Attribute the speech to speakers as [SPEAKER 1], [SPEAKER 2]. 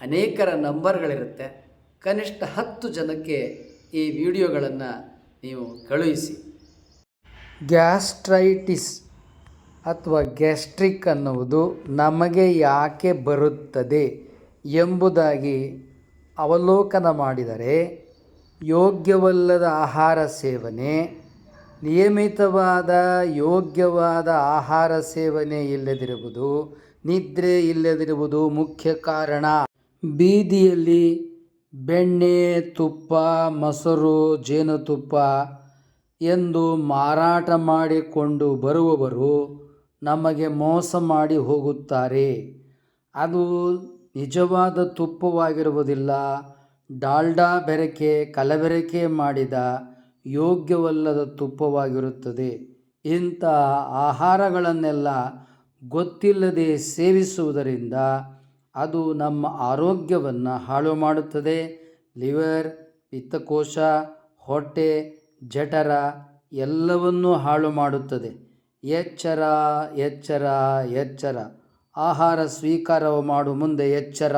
[SPEAKER 1] ಅನೇಕರ ನಂಬರ್ಗಳಿರುತ್ತೆ. ಕನಿಷ್ಠ ಹತ್ತು ಜನಕ್ಕೆ ಈ ವಿಡಿಯೋಗಳನ್ನು ನೀವು ಕಳುಹಿಸಿ. ಗ್ಯಾಸ್ಟ್ರೈಟಿಸ್ ಅಥವಾ ಗ್ಯಾಸ್ಟ್ರಿಕ್ ಅನ್ನುವುದು ನಮಗೆ ಯಾಕೆ ಬರುತ್ತದೆ ಎಂಬುದಾಗಿ ಅವಲೋಕನ ಮಾಡಿದರೆ ಯೋಗ್ಯವಲ್ಲದ ಆಹಾರ ಸೇವನೆ, ನಿಯಮಿತವಾದ ಯೋಗ್ಯವಾದ ಆಹಾರ ಸೇವನೆ ಇಲ್ಲದಿರುವುದು ನಿದ್ರೆ ಇಲ್ಲದಿರುವುದು ಮುಖ್ಯ ಕಾರಣ. ಬೀದಿಯಲ್ಲಿ ಬೆಣ್ಣೆ ತುಪ್ಪ, ಮೊಸರು, ಜೇನುತುಪ್ಪ ಎಂದು ಮಾರಾಟ ಮಾಡಿಕೊಂಡು ಬರುವವರು ನಮಗೆ ಮೋಸ ಮಾಡಿ ಹೋಗುತ್ತಾರೆ. ಅದು ನಿಜವಾದ ತುಪ್ಪವಾಗಿರುವುದಿಲ್ಲ. ಡಾಲ್ಡಾ ಬೆರಕೆ, ಕಲಬೆರಕೆ ಮಾಡಿದ ಯೋಗ್ಯವಲ್ಲದ ತುಪ್ಪವಾಗಿರುತ್ತದೆ. ಇಂಥ ಆಹಾರಗಳನ್ನೆಲ್ಲ ಗೊತ್ತಿಲ್ಲದೆ ಸೇವಿಸುವುದರಿಂದ ಅದು ನಮ್ಮ ಆರೋಗ್ಯವನ್ನು ಹಾಳು ಮಾಡುತ್ತದೆ. ಲಿವರ್, ಪಿತ್ತಕೋಶ, ಹೊಟ್ಟೆ, ಜಠರ ಎಲ್ಲವನ್ನೂ ಹಾಳು ಮಾಡುತ್ತದೆ. ಎಚ್ಚರ ಎಚ್ಚರ ಎಚ್ಚರ. ಆಹಾರ ಸ್ವೀಕಾರ ಮಾಡು ಮುಂದೆ ಎಚ್ಚರ.